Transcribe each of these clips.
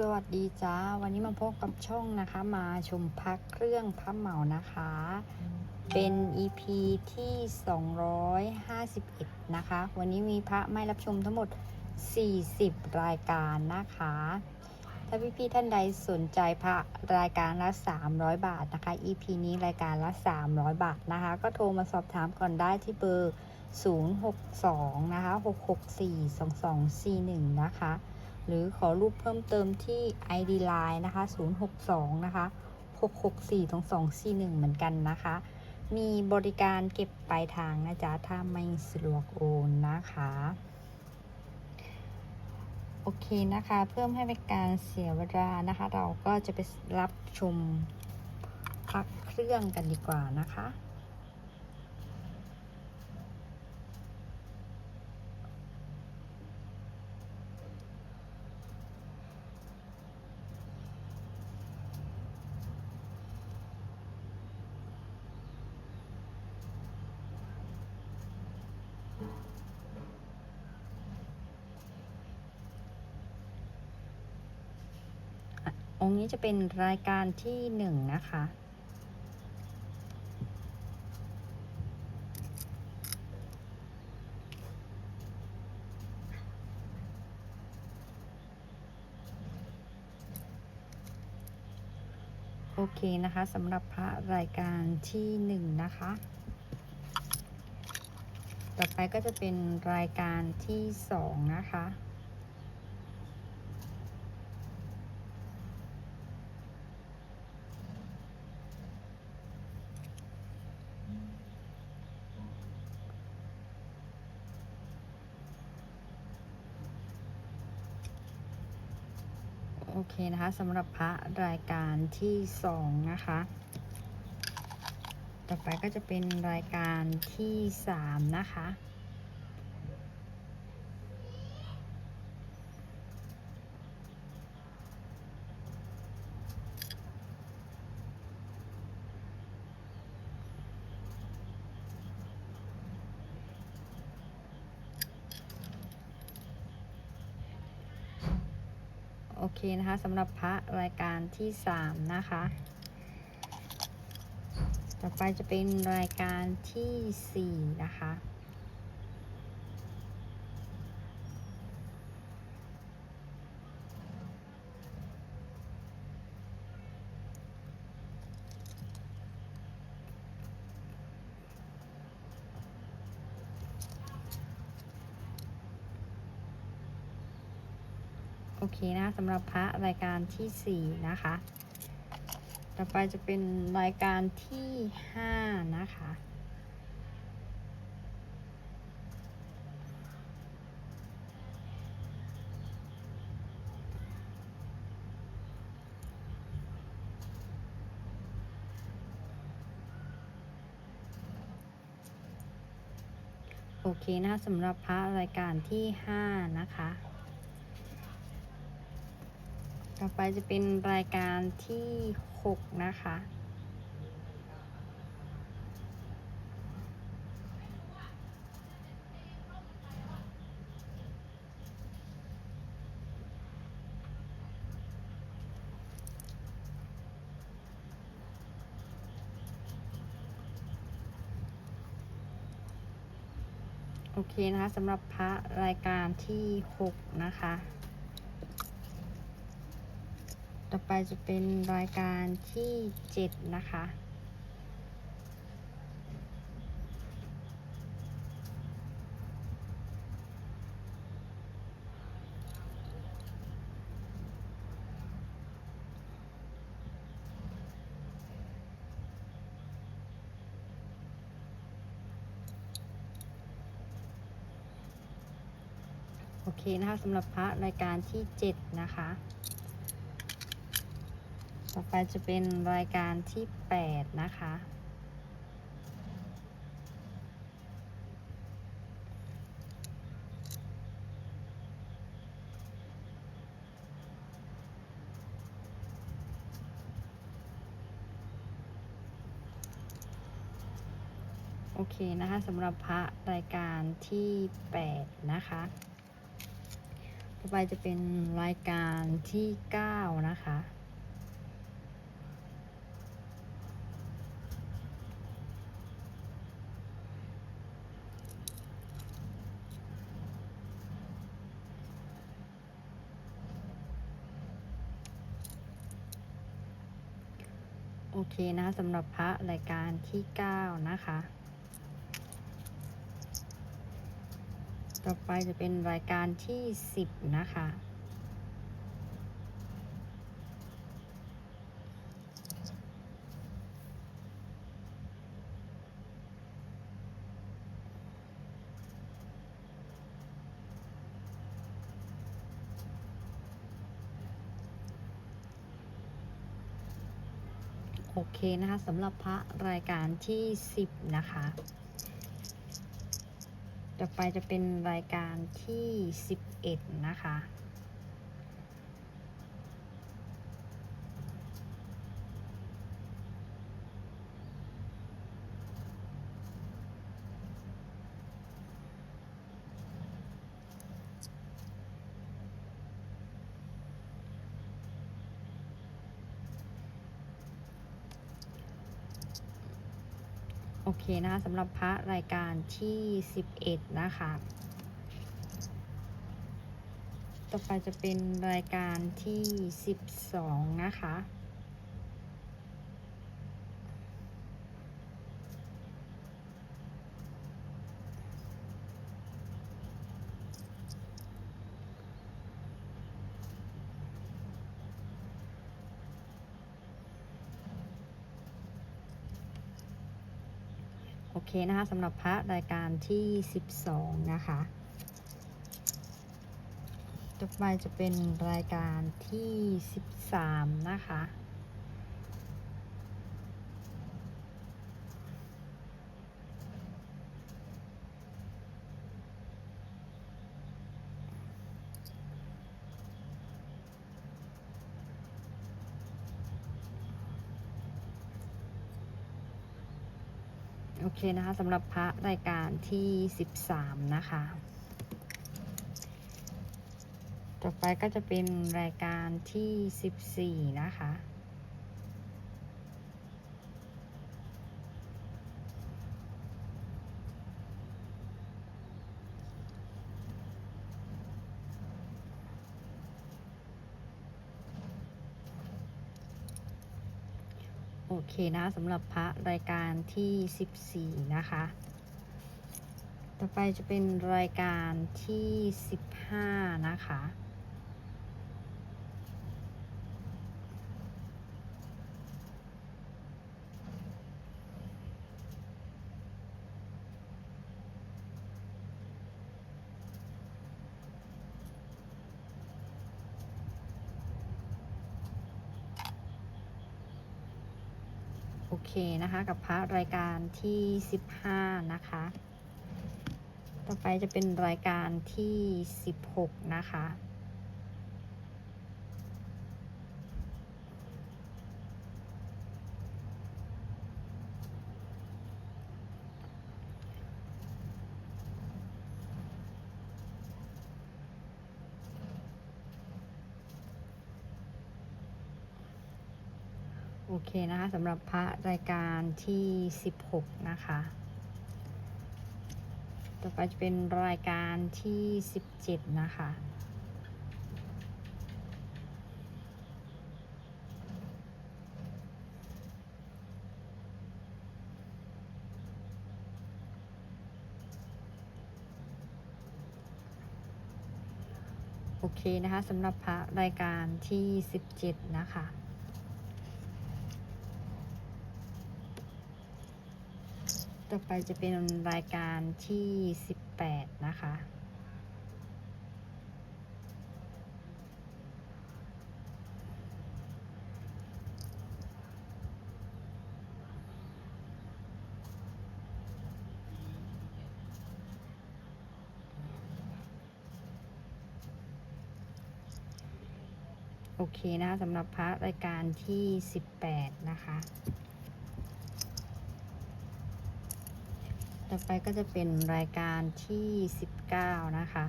สวัสดีจ้า วันนี้มาพบกับช่องนะคะ มาชมพักเครื่องพระเหมานะคะ เป็น EP ที่ 251 นะคะ วันนี้มีพระไม่รับชมทั้งหมด 40 รายการนะคะ ถ้าพี่ๆท่านใดสนใจพระรายการละ 300 บาทนะคะ EP นี้รายการละ 300 บาทนะคะ ก็โทรมาสอบถามก่อนได้ที่เบอร์ 062 นะคะ 664 2241 นะคะ หรือขอรูปเพิ่มเติมที่ ID Line นะคะ 062 นะคะ 664 2241 เหมือนกันนะคะ มีบริการเก็บปลายทางนะจ๊ะ ถ้าไม่สะดวกโอนนะคะ โอเคนะคะ เพื่มให้เป็นการเสียเวลานะคะ เราก็จะไปรับชมพักเครื่องกันดีกว่านะคะ องค์นี้จะเป็นรายการที่หนึ่งนะคะ โอเคนะคะสำหรับพระรายการที่หนึ่งนะคะ ต่อไปก็จะเป็นรายการที่สองนะคะ เคนะคะสำหรับพระรายการที่สองนะคะ ต่อไปก็จะเป็นรายการที่สามนะคะ โอเคนะคะสำหรับพระรายการที่สามนะคะ ต่อไปจะเป็นรายการที่สี่นะคะ สำหรับพระรายการที่สี่นะคะ ต่อไปจะเป็นรายการที่ห้านะคะ โอเคนะสำหรับพระรายการที่ห้านะคะ ต่อไปจะเป็นรายการที่ 6 นะคะ โอเคนะคะสำหรับพระรายการที่ 6 นะคะ ต่อไปจะเป็นรายการที่ 7 นะคะ โอเคนะคะสำหรับพระรายการที่ 7 นะคะ ต่อไปจะเป็นรายการที่ 8 นะคะ โอเคนะคะสำหรับพระรายการที่ 8 นะคะ ต่อไปจะเป็นรายการที่ 9 นะคะ เคนะสำหรับพระรายการที่ 9 นะคะ ต่อไปจะเป็นรายการที่ 10 นะคะ โอเคนะคะสำหรับพระรายการที่ 10 นะคะ ต่อไปจะเป็นรายการที่ 11 นะคะ เคนะคะสำหรับพระรายการที่ 11 นะคะ ต่อไปจะเป็นรายการที่ 12 นะคะ โอเคนะคะสำหรับพระรายการที่ 12 นะคะต่อไปจะเป็นรายการที่ 13 นะคะ เคนะคะสำหรับพระรายการที่ 13 นะคะ ต่อไปก็จะเป็นรายการที่ 14 นะคะ เคนะสำหรับพระรายการที่ 14 นะคะ ต่อไปจะเป็นรายการที่ 15 นะคะ เคนะคะกับพระรายการที่ 15 นะคะ ต่อไปจะเป็นรายการที่ 16 นะคะ เคนะคะสำหรับพระรายการที่ 16 นะคะ ต่อไปจะเป็นรายการที่ 17 นะคะโอเคนะคะสำหรับพระรายการที่ 17 นะคะ ต่อไปจะเป็นรายการที่ 18 นะคะ โอเคนะสำหรับพระรายการที่ 18 นะคะ อไปก็จะเป็นรายการที่สิบเก้านะคะ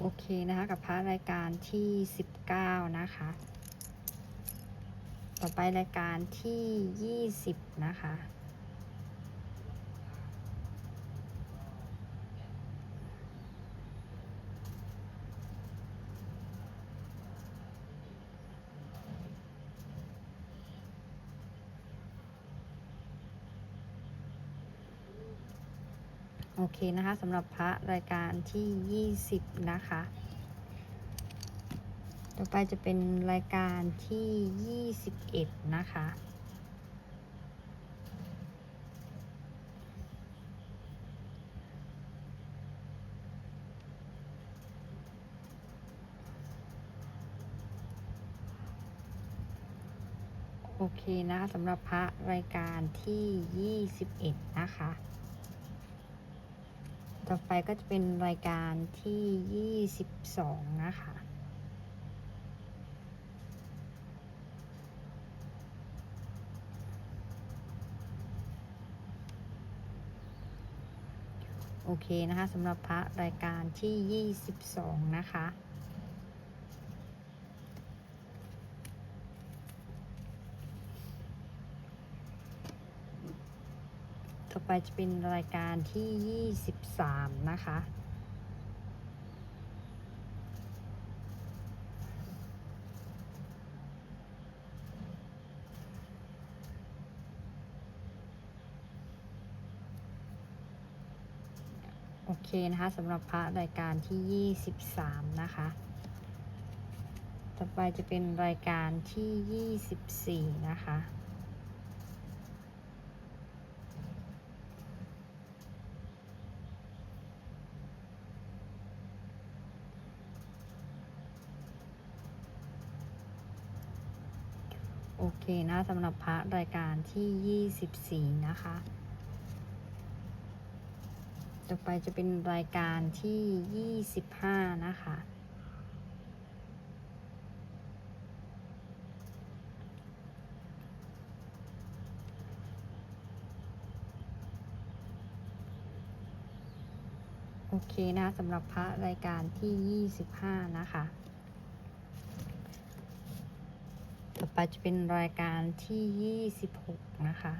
โอเคนะคะ กับพระรายการที่สิบเก้านะคะ ต่อไปรายการที่ยี่สิบนะคะ โอเคนะคะสำหรับพระรายการที่ 20 นะคะ อไปจะเป็นรายการที่ 21 นะคะ โอเคนะคะสำหรับพระรายการที่ 21 นะคะ ต่อไปก็จะเป็นรายการที่ 22 นะคะ โอเคนะคะสำหรับพระรายการที่ 22 นะคะ ต่อไปจะเป็นรายการที่ 23 นะคะ เคนะคะสำหรับพระรายการที่ 23 นะคะ ต่อไปจะเป็นรายการที่ 24 นะคะโอเคนะสำหรับพระรายการที่ 24 นะคะ ต่อไปจะเป็นรายการที่ 25 นะคะ โอเคนะสำหรับพระรายการที่ 25 นะคะ ต่อไปจะเป็นรายการที่ 26 นะคะ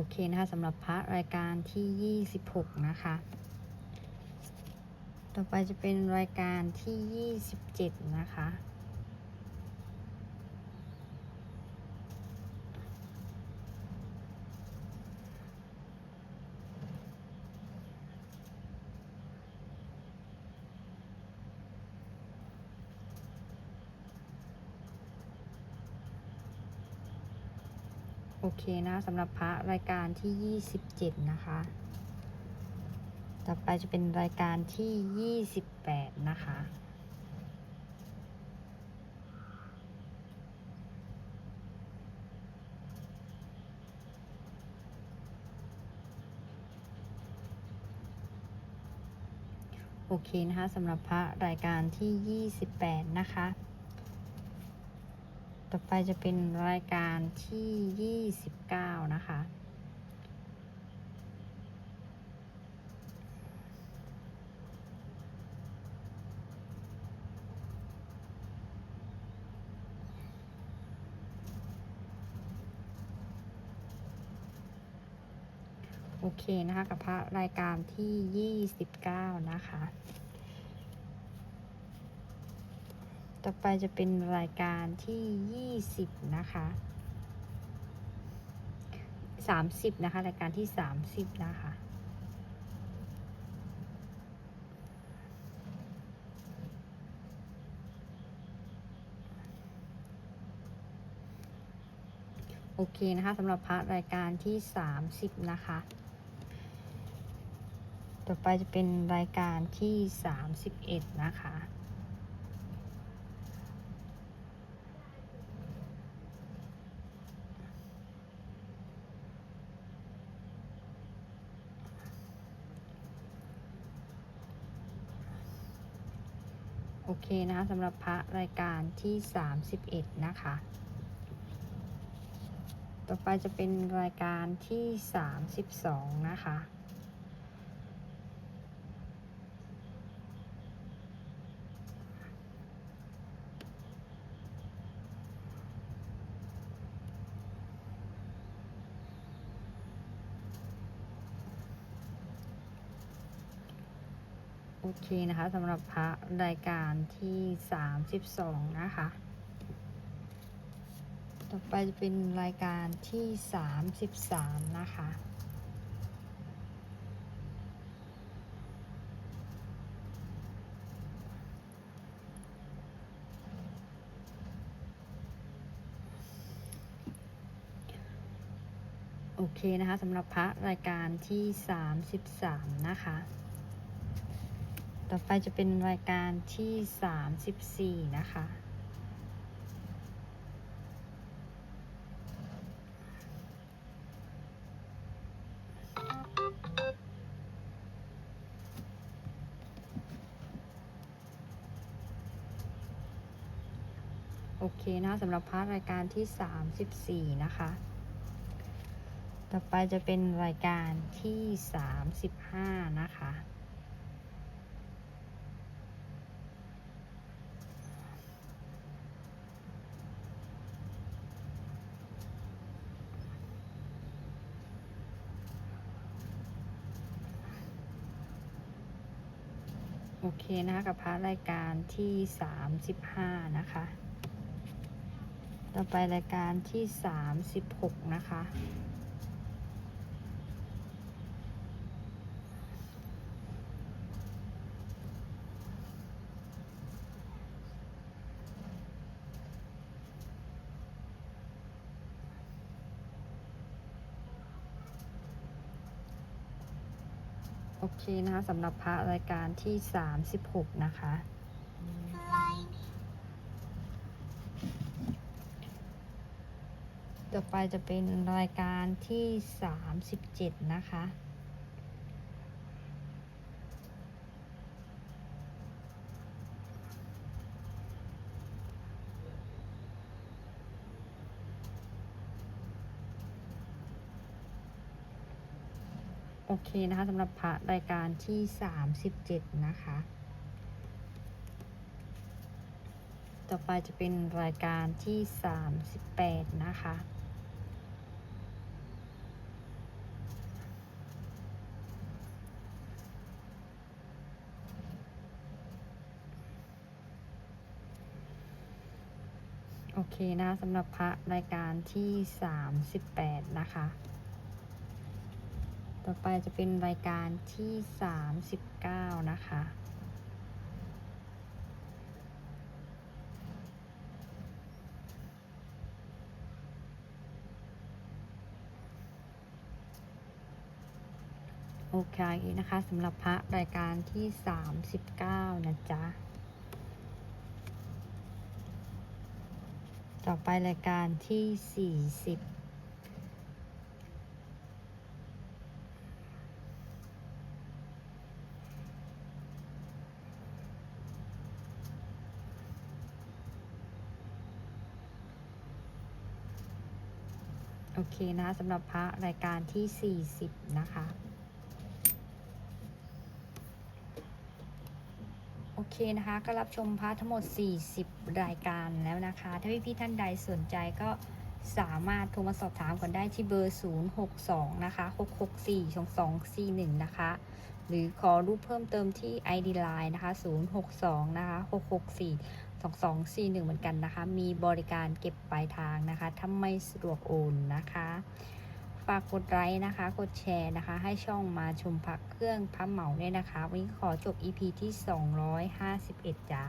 โอเคนะคะสำหรับพระรายการที่ 26 นะคะ ต่อไปจะเป็นรายการที่ 27 นะคะ โอเคนะสำหรับพระรายการที่ 27 นะคะ ต่อไปจะเป็นรายการที่ 28 นะคะ โอเคนะคะสำหรับพระรายการที่ 28 นะคะ ต่อไปจะเป็นรายการที่ 29 นะคะ โอเคนะคะ กับพระรายการที่ 29 นะคะ ต่อไปจะเป็นรายการที่ 20 นะคะ 30 นะคะ รายการที่ 30 นะคะโอเคนะคะสำหรับพระรายการที่ 30 นะคะ ต่อไปจะเป็นรายการที่ 31 นะคะ เคนะคะสำหรับพระรายการที่ 31 นะคะ ต่อไปจะเป็นรายการที่ 32 นะคะ โอเคนะคะสำหรับพระรายการที่32นะคะ ต่อไปจะเป็นรายการที่33นะคะโอเคนะคะสำหรับพระรายการที่ 33 นะคะ ต่อไปจะเป็นรายการที่34นะคะ โอเคนะสำหรับพาร์ทรายการที่34นะคะ ต่อไปจะเป็นรายการที่35นะคะ เคนะคะกับพาร์ทรายการที่ 35 นะคะ ต่อไปรายการที่ 36 นะคะ โอเคนะคะสำหรับพระรายการที่ 36 นะคะ ต่อไปจะเป็นรายการที่ 37 นะคะ เคนะคะสำหรับพระรายการที่37นะคะ ต่อไปจะเป็นรายการที่38นะคะโอเคนะสำหรับพระรายการที่ 38 นะคะ ต่อไปจะเป็นรายการที่ 39 นะคะ โอเคนะคะสำหรับพระรายการที่ 39 นะจ๊ะ ต่อไปรายการที่ 40 นะสำหรับพระรายการที่ 40 นะคะ โอเคนะคะ ก็รับชมพระทั้งหมด 40 รายการแล้วนะคะ ถ้าพี่ๆท่านใดสนใจก็สามารถโทรมาสอบถามกันได้ที่เบอร์ 062 นะคะ 664 2241 นะคะ หรือขอรูปเพิ่มเติมที่ ID Line นะคะ 062 นะคะ 664 2241 เหมือนกันนะคะ มีบริการเก็บปลายทางนะคะถ้าไม่สะดวกโอนนะคะ ฝากกดไลค์นะคะ กดแชร์นะคะ ให้ช่องมาชมพักเครื่องพับเหมาด้วยนะคะ วันนี้ขอจบ EP ที่ 251 จ้า